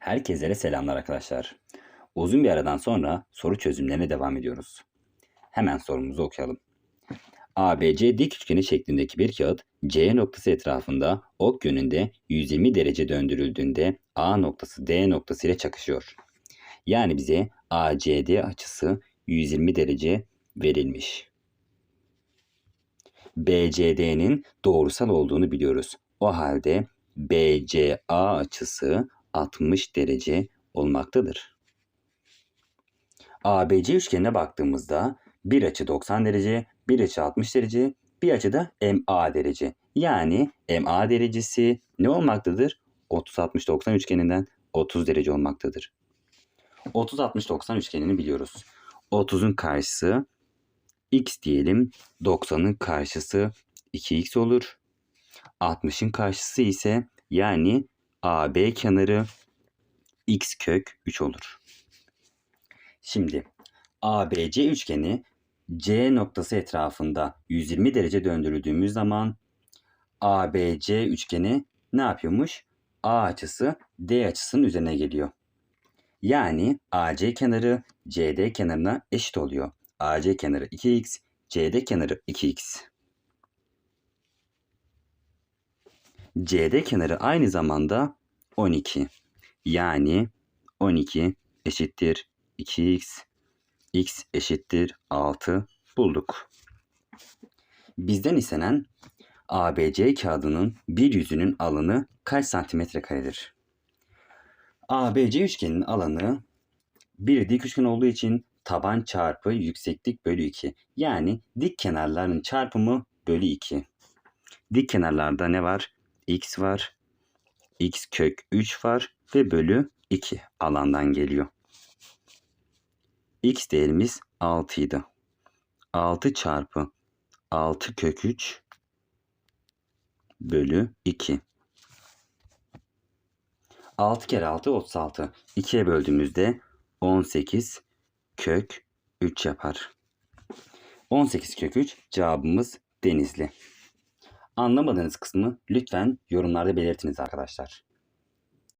Herkese selamlar arkadaşlar. Uzun bir aradan sonra soru çözümlerine devam ediyoruz. Hemen sorumuzu okuyalım. ABC dik üçgeni şeklindeki bir kağıt C noktası etrafında ok yönünde 120 derece döndürüldüğünde A noktası D noktası ile çakışıyor. Yani bize ACD açısı 120 derece verilmiş. BCD'nin doğrusal olduğunu biliyoruz. O halde BCA açısı 60 derece olmaktadır. ABC üçgenine baktığımızda bir açı 90 derece, bir açı 60 derece, bir açı da MA derece. Yani MA derecesi ne olmaktadır? 30-60-90 üçgeninden 30 derece olmaktadır. 30-60-90 üçgenini biliyoruz. 30'un karşısı x diyelim. 90'ın karşısı 2x olur. 60'ın karşısı ise yani AB kenarı x kök 3 olur. Şimdi ABC üçgeni C noktası etrafında 120 derece döndürüldüğümüz zaman ABC üçgeni ne yapıyormuş? A açısı D açısının üzerine geliyor. Yani AC kenarı CD kenarına eşit oluyor. AC kenarı 2x, CD kenarı 2x. CD kenarı aynı zamanda 12. Yani 12 eşittir 2x, x eşittir 6 bulduk. Bizden istenen ABC kağıdının bir yüzünün alanı kaç santimetre karedir? ABC üçgeninin alanı bir dik üçgen olduğu için taban çarpı yükseklik bölü 2. Yani dik kenarların çarpımı bölü 2. Dik kenarlarda ne var? X var, x kök 3 var ve bölü 2 alandan geliyor. x değerimiz 6 idi. 6 çarpı 6 kök 3 bölü 2. 6 kere 6 36. 2'ye böldüğümüzde 18 kök 3 yapar. 18 kök 3 cevabımız Denizli. Anlamadığınız kısmı lütfen yorumlarda belirtiniz arkadaşlar.